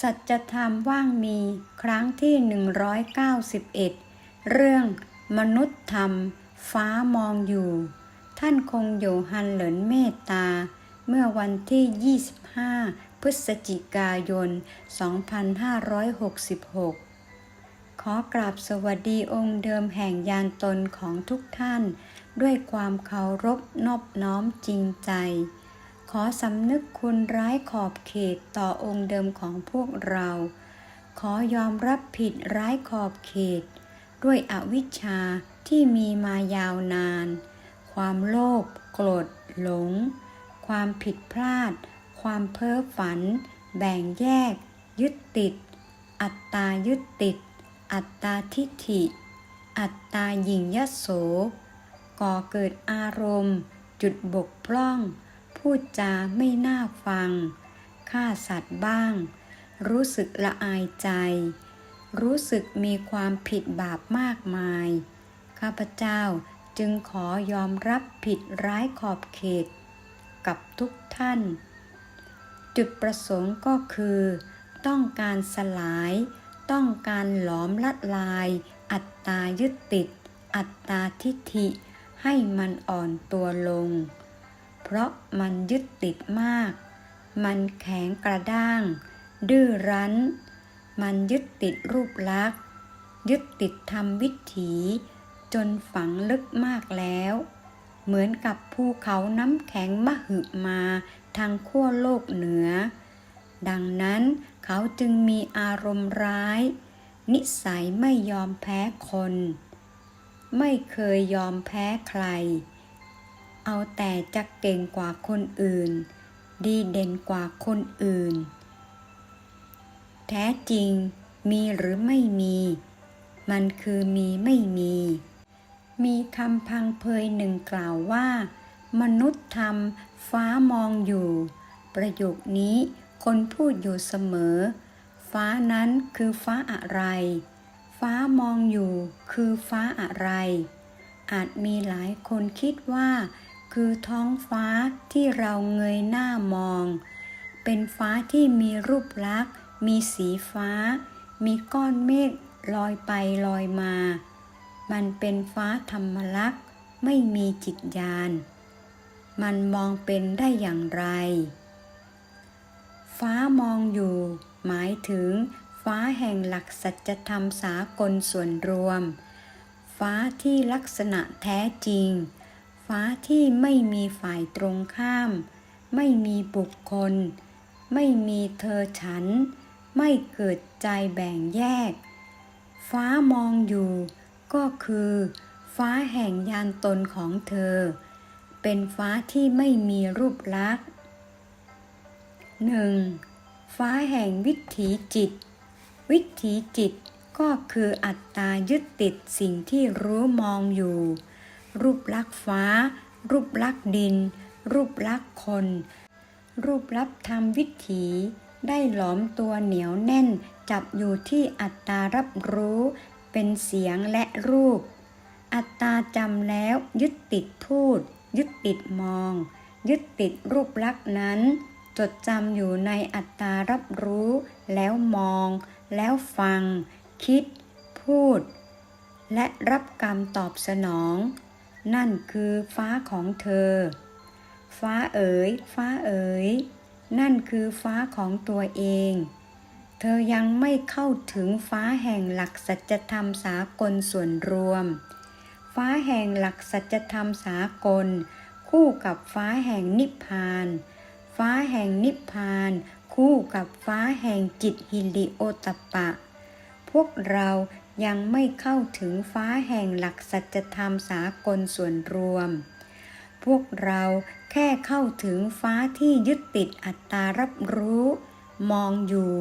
สัจธรรมว่างมีครั้งที่ 191 เรื่องมนุษย์ธรรม ฟ้ามองอยู่ ท่านคงโยฮันเหลินเมตตา เมื่อวันที่ 25 พฤศจิกายน 2566 ขอกราบสวัสดีองค์เดิมแห่งยานตนของทุกท่าน ด้วยความเคารพนอบน้อมจริงใจ ขอสำนึกคุณร้ายขอบเขตต่อองค์เดิมของพวกเรา ขอยอมรับผิดร้ายขอบเขต ด้วยอวิชชาที่มีมายาวนาน ความโลภโกรธหลง ความผิดพลาด ความเพ้อฝัน แบ่งแยก ยึดติด อัตตายึดติด อัตตาทิฏฐิ อัตตาหยิ่งยโส ก่อเกิดอารมณ์ จุดบกพร่อง พูดจาไม่น่าฟังฆ่าสัตว์บ้าง รู้สึกละอายใจ รู้สึกมีความผิดบาปมากมาย ข้าพเจ้าจึงขอยอมรับผิดร้ายขอบเขต กับทุกท่าน จุดประสงค์ก็คือ ต้องการสลาย ต้องการหลอมละลาย อัตตายึดติด อัตตาทิฏฐิ ให้มันอ่อนตัวลง เพราะมันยึดติดมาก มันแข็งกระด้าง ดื้อรั้น มันยึดติดรูปลักษณ์ ยึดติดธรรมวิถีจนฝังลึกมากแล้ว เหมือนกับภูเขาน้ำแข็งมหึมาทางขั้วโลกเหนือ ดังนั้นเขาจึงมีอารมณ์ร้าย นิสัยไม่ยอมแพ้คน ไม่เคยยอมแพ้ใคร เอาแต่จะเก่งกว่าคนอื่น ดีเด่นกว่าคนอื่น แท้จริงมีหรือไม่มี มันคือมีไม่มี มีคำพังเพยหนึ่งกล่าวว่า มนุษย์ทำฟ้ามองอยู่ ประโยคนี้คนพูดอยู่เสมอ ฟ้านั้นคือฟ้าอะไร ฟ้ามองอยู่คือฟ้าอะไรอาจมีหลายคนคิดว่า คือท้องฟ้าที่เราเงยหน้ามอง เป็นฟ้าที่มีรูปลักษณ์ มีสีฟ้า มีก้อนเมฆลอยไปลอยมา มันเป็นฟ้าธรรมลักษณ์ไม่มีจิตญาณ มันมองเป็นได้อย่างไร ฟ้ามองอยู่ หมายถึง ฟ้าแห่งหลักสัจธรรมสากลส่วนรวม ฟ้าที่ลักษณะแท้จริง ฟ้าที่ไม่มีฝ่ายตรงข้าม ไม่มีบุคคล ไม่มีเธอฉัน ไม่เกิดใจแบ่งแยก ฟ้ามองอยู่ก็คือ ฟ้าแห่งยานตนของเธอ เป็นฟ้าที่ไม่มีรูปลักษณ์หนึ่งฟ้าแห่งวิถีจิต วิถีจิตก็คืออัตตายึดติดสิ่งที่รู้มองอยู่ รูปลักษณ์ฟ้า รูปลักษณ์ดิน รูปลักษณ์คน รูปลักษณ์ธรรมวิถีได้หลอมตัวเหนียวแน่น จับอยู่ที่อัตตารับรู้ เป็นเสียงและรูป อัตตาจำแล้วยึดติดพูด ยึดติดมอง ยึดติดรูปลักษณ์นั้น จดจำอยู่ในอัตตารับรู้ แล้วมอง แล้วฟัง คิด พูด และรับกรรมตอบสนอง นั่นคือฟ้าของเธอ ฟ้าเอ๋ย ฟ้าเอ๋ย นั่นคือฟ้าของตัวเอง เธอยังไม่เข้าถึงฟ้าแห่งหลักสัจธรรมสากลส่วนรวม ฟ้าแห่งหลักสัจธรรมสากล คู่กับฟ้าแห่งนิพพาน ฟ้าแห่งนิพพาน คู่กับฟ้าแห่งจิตฮิลิโอตปปะพวกเรา ยังไม่เข้าถึงฟ้าแห่งหลักสัจธรรมสากลส่วนรวม พวกเราแค่เข้าถึงฟ้าที่ยึดติดอัตตารับรู้ มองอยู่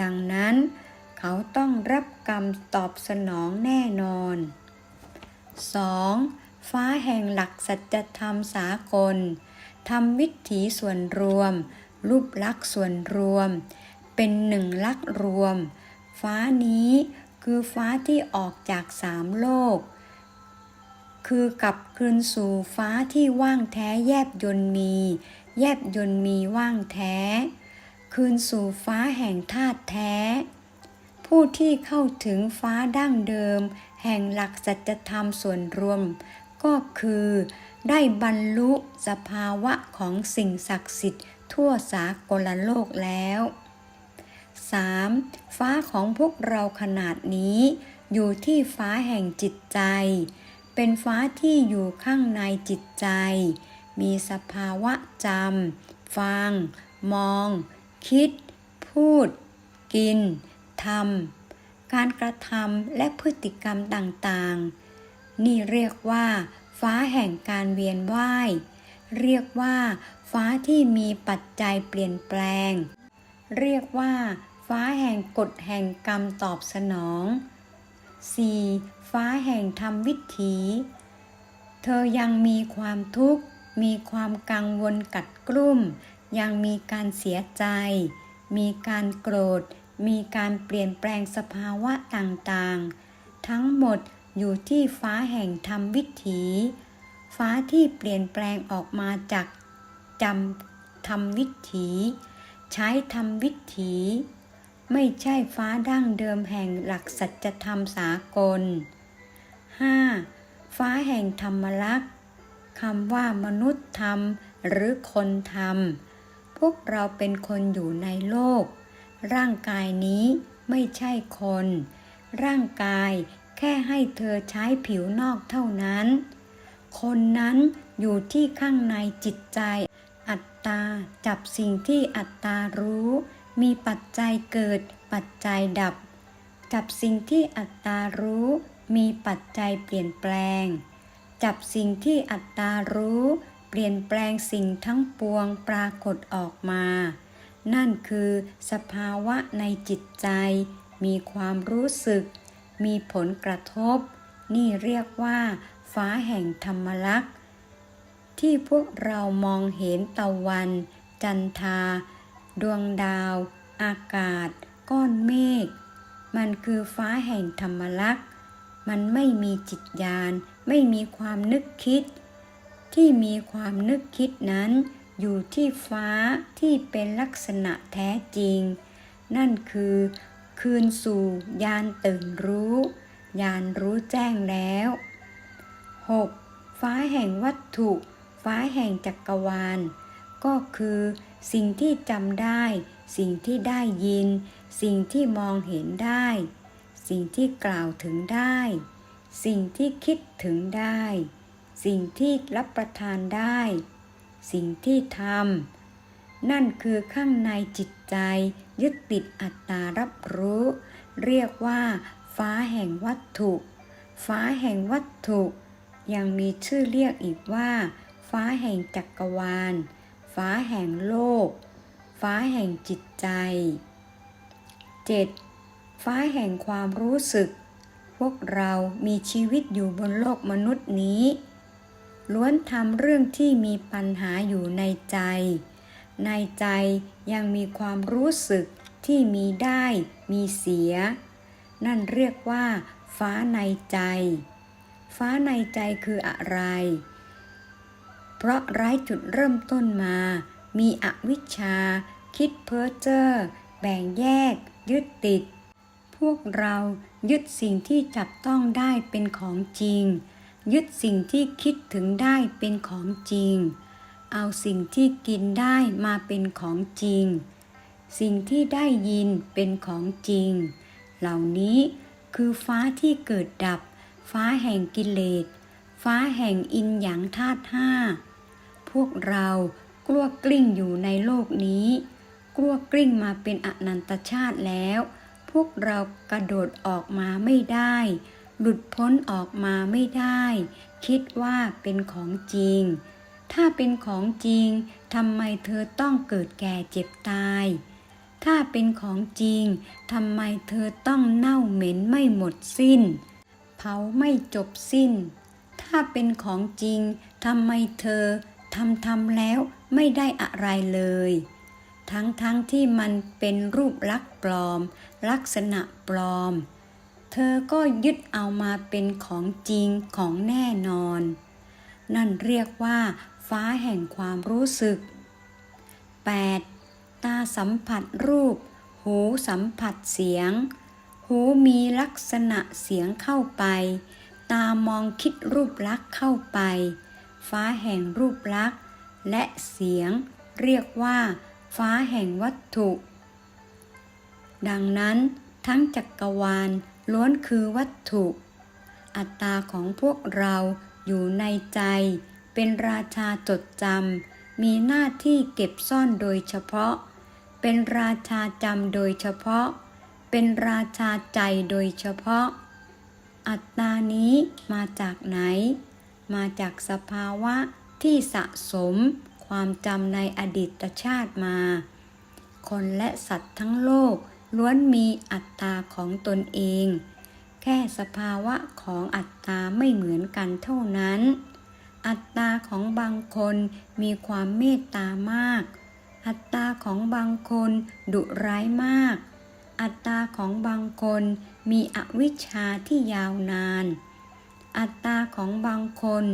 ดังนั้นเขาต้องรับกรรมตอบสนองแน่นอน 2. ฟ้าแห่งหลักสัจธรรมสากลทำวิถีส่วนรวม รูปลักษ์ส่วนรวม เป็นหนึ่งลักษ์รวม ฟ้านี้ คือฟ้าที่ออกจากสามโลก คือกลับคืนสู่ฟ้าที่ว่างแท้แยบยนต์มี แยบยนต์มีว่างแท้ คืนสู่ฟ้าแห่งธาตุแท้ ผู้ที่เข้าถึงฟ้าดั้งเดิม แห่งหลักสัจธรรมส่วนรวม ก็คือได้บรรลุสภาวะของสิ่งศักดิ์สิทธิ์ทั่วสากลโลกแล้ว 3. ฟ้าของพวกเราขนาดนี้ อยู่ที่ฟ้าแห่งจิตใจ เป็นฟ้าที่อยู่ข้างในจิตใจ มีสภาวะจำ ฟัง มอง คิด พูด กิน ทำ การกระทำและพฤติกรรมต่างๆ นี่เรียกว่า ฟ้าแห่งการเวียนว่าย เรียกว่า ฟ้าที่มีปัจจัยเปลี่ยนแปลงเรียกว่า ฟ้าแห่งกฎแห่งกรรมตอบสนอง 4. ฟ้าแห่งธรรมวิถี เธอยังมีความทุกข์ มีความกังวลกัดกลุ่ม ยังมีการเสียใจ มีการโกรธ มีการเปลี่ยนแปลงสภาวะต่างๆ ทั้งหมดอยู่ที่ฟ้าแห่งธรรมวิถี ฟ้าที่เปลี่ยนแปลงออกมาจากจำธรรมวิถี ใช้ธรรมวิถี ไม่ใช่ฟ้าดั้งเดิมแห่งหลักสัจธรรมสากล 5. ฟ้าแห่งธรรมลักษณ์คำว่ามนุษย์ธรรมหรือคนธรรม พวกเราเป็นคนอยู่ในโลก ร่างกายนี้ไม่ใช่คน ร่างกายแค่ให้เธอใช้ผิวนอกเท่านั้น คนนั้นอยู่ที่ข้างในจิตใจ อัตตาจับสิ่งที่อัตตารู้ มีปัจจัยเกิด ปัจจัยดับจับสิ่งที่อัตตารู้ มีปัจจัยเปลี่ยนแปลง จับสิ่งที่อัตตารู้ เปลี่ยนแปลงสิ่งทั้งปวงปรากฏออกมา นั่นคือสภาวะในจิตใจ มีความรู้สึก มีผลกระทบ นี่เรียกว่า ฟ้าแห่งธรรมลักษณ์ที่พวกเรามองเห็นตะวัน จันทา ดวงดาว อากาศ ก้อนเมฆ มันคือฟ้าแห่งธรรมลักษณ์มันไม่มีจิตญาณ ไม่มีความนึกคิด ที่มีความนึกคิดนั้น อยู่ที่ฟ้าที่เป็นลักษณะแท้จริง นั่นคือ คืนสู่ยานตื่นรู้ยานรู้แจ้งแล้ว 6. ฟ้าแห่งวัตถุ ฟ้าแห่งจักรวาล ก็คือ สิ่งที่จำได้ สิ่งที่ได้ยิน สิ่งที่มองเห็นได้ สิ่งที่กล่าวถึงได้ สิ่งที่คิดถึงได้ สิ่งที่รับประทานได้ สิ่งที่ทำนั่นคือข้างในจิตใจ ยึดติดอัตตารับรู้ เรียกว่า ฟ้าแห่งวัตถุ ฟ้าแห่งวัตถุ ยังมีชื่อเรียกอีกว่า ฟ้าแห่งจักรวาล ฟ้าแห่งโลก ฟ้าแห่งจิตใจ 7. ฟ้าแห่งความรู้สึก พวกเรามีชีวิตอยู่บนโลกมนุษย์นี้ ล้วนทำเรื่องที่มีปัญหาอยู่ในใจ ในใจยังมีความรู้สึกที่มีได้มีเสีย นั่นเรียกว่า ฟ้าในใจ ฟ้าในใจคืออะไร เพราะไร้จุดเริ่มต้นมา มีอวิชชา คิดเพ้อเจ้อแบ่งแยก ยึดติด พวกเรายึดสิ่งที่จับต้องได้เป็นของจริง ยึดสิ่งที่คิดถึงได้เป็นของจริง เอาสิ่งที่กินได้มาเป็นของจริง สิ่งที่ได้ยินเป็นของจริง เหล่านี้คือฟ้าที่เกิดดับ ฟ้าแห่งกิเลส ฟ้าแห่งอินหยางธาตุห้า พวกเรากลัวกลิ้งอยู่ในโลกนี้กลัวกลิ้งมาเป็นอนันตชาติแล้ว พวกเรากระโดดออกมาไม่ได้ หลุดพ้นออกมาไม่ได้ คิดว่าเป็นของจริง ถ้าเป็นของจริงทำไมเธอต้องเกิดแก่เจ็บตาย ถ้าเป็นของจริงทำไมเธอต้องเน่าเหม็นไม่หมดสิ้น เผาไม่จบสิ้น ถ้าเป็นของจริงทำไมเธอ ทำทำแล้วไม่ได้อะไรเลย ทั้งทั้งที่มันเป็นรูปลักษณ์ปลอม ลักษณะปลอม เธอก็ยึดเอามาเป็นของจริงของแน่นอน นั่นเรียกว่า ฟ้าแห่งความรู้สึก 8. ตาสัมผัสรูป หูสัมผัสเสียง หูมีลักษณะเสียงเข้าไป ตามองคิดรูปลักษณ์เข้าไป ฟ้าแห่งรูปลักษณ์ และเสียง เรียกว่า ฟ้าแห่งวัตถุ ดังนั้น ทั้งจักรวาลล้วนคือวัตถุ อัตตาของพวกเราอยู่ในใจ เป็นราชาจดจำมีหน้าที่เก็บซ่อนโดยเฉพาะ เป็นราชาจำโดยเฉพาะ เป็นราชาใจโดยเฉพาะ อัตตานี้มาจากไหน มาจากสภาวะที่สะสมความจำในอดีตชาติมา คนและสัตว์ทั้งโลกล้วนมีอัตตาของตนเอง แค่สภาวะของอัตตาไม่เหมือนกันเท่านั้น อัตตาของบางคนมีความเมตตามาก อัตตาของบางคนดุร้ายมาก อัตตาของบางคนมีอวิชชาที่ยาวนาน อัตตาของบางคน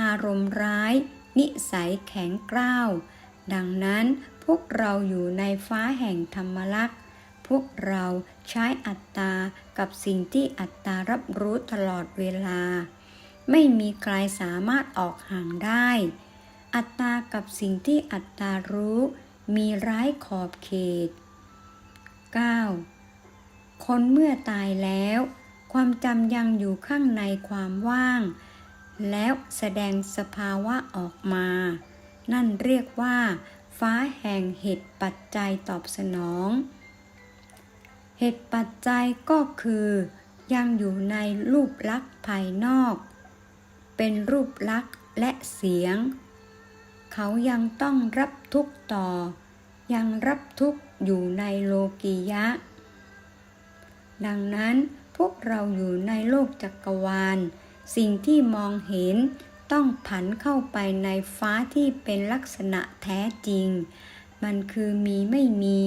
อารมณ์ร้าย นิสัยแข็งกร้าว ดังนั้นพวกเราอยู่ในฟ้าแห่งธรรมลักษณ์พวกเราใช้อัตตากับสิ่งที่อัตตารับรู้ตลอดเวลา ไม่มีใครสามารถออกห่างได้ อัตตากับสิ่งที่อัตตารู้ มีร้ายขอบเขต 9. คนเมื่อตายแล้ว ความจำยังอยู่ข้างในความว่าง แล้วแสดงสภาวะออกมา นั่นเรียกว่า ฟ้าแห่งเหตุปัจจัยตอบสนอง เหตุปัจจัยก็คือ ยังอยู่ในรูปลักษณ์ภายนอก เป็นรูปลักษณ์และเสียง เขายังต้องรับทุกข์ต่อ ยังรับทุกข์อยู่ในโลกียะ ดังนั้น พวกเราอยู่ในโลกจักรวาล สิ่งที่มองเห็นต้องผันเข้าไปในฟ้าที่เป็นลักษณะแท้จริง มันคือมีไม่มี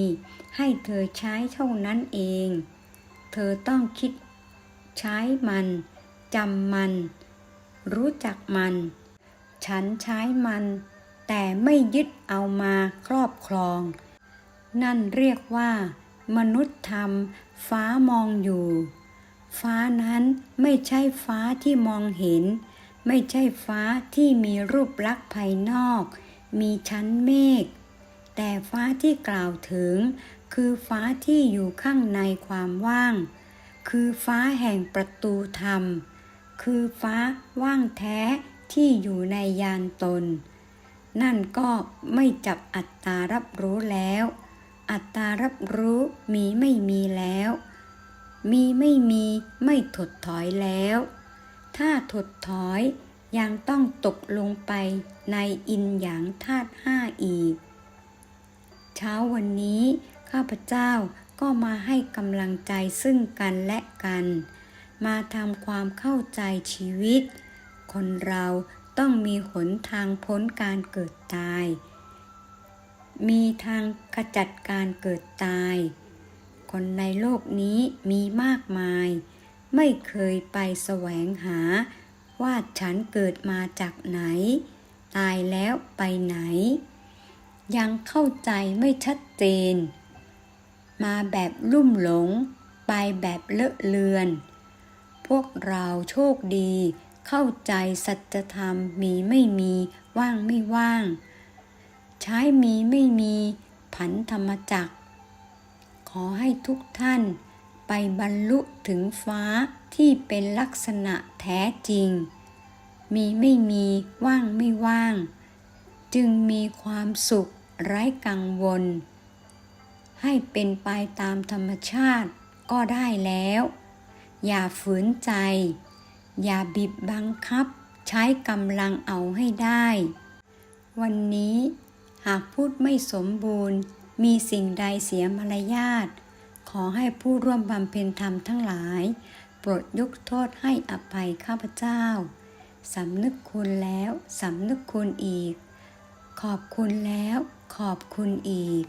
ให้เธอใช้เท่านั้นเอง เธอต้องคิดใช้มันจำมัน รู้จักมัน ฉันใช้มัน แต่ไม่ยึดเอามาครอบครอง นั่นเรียกว่า มนุษย์ธรรมฟ้ามองอยู่ ฟ้านั้นไม่ใช่ฟ้าที่มองเห็น ไม่ใช่ฟ้าที่มีรูปลักษณ์ภายนอก มีชั้นเมฆ แต่ฟ้าที่กล่าวถึง คือฟ้าที่อยู่ข้างในความว่าง คือฟ้าแห่งประตูธรรม คือฟ้าว่างแท้ที่อยู่ในยานตน นั่นก็ไม่จับอัตตารับรู้แล้ว อัตตารับรู้มีไม่มีแล้ว มีไม่มีไม่ถดถอยแล้ว ถ้าถดถอยยังต้องตกลงไปในอินหยางธาตุห้าอีก เช้าวันนี้ข้าพเจ้าก็มาให้กำลังใจซึ่งกันและกัน มาทำความเข้าใจชีวิต คนเราต้องมีหนทางพ้นการเกิดตาย มีทางขจัดการเกิดตาย คนในโลกนี้มีมากมาย ไม่เคยไปแสวงหา ว่าฉันเกิดมาจากไหน ตายแล้วไปไหน ยังเข้าใจไม่ชัดเจน มาแบบลุ่มหลง ไปแบบเลอะเลือน พวกเราโชคดี เข้าใจสัจธรรมมีไม่มีว่างไม่ว่าง ใช้มีไม่มีผันธรรมจักร อให้ทุกท่านไปบรรลุถึงฟ้าที่เป็นลักษณะแท้จริง มีไม่มีว่างไม่ว่าง จึงมีความสุขไร้กังวล ให้เป็นไปตามธรรมชาติก็ได้แล้ว อย่าฝืนใจ อย่าบีบบังคับ ใช้กำลังเอาให้ได้ วันนี้หากพูดไม่สมบูรณ์ มีสิ่งใดเสียมารยาท ขอให้ผู้ร่วมบำเพ็ญธรรมทั้งหลาย โปรดยกโทษให้อภัยข้าพเจ้า สำนึกคุณแล้ว สำนึกคุณอีก ขอบคุณแล้ว ขอบคุณอีก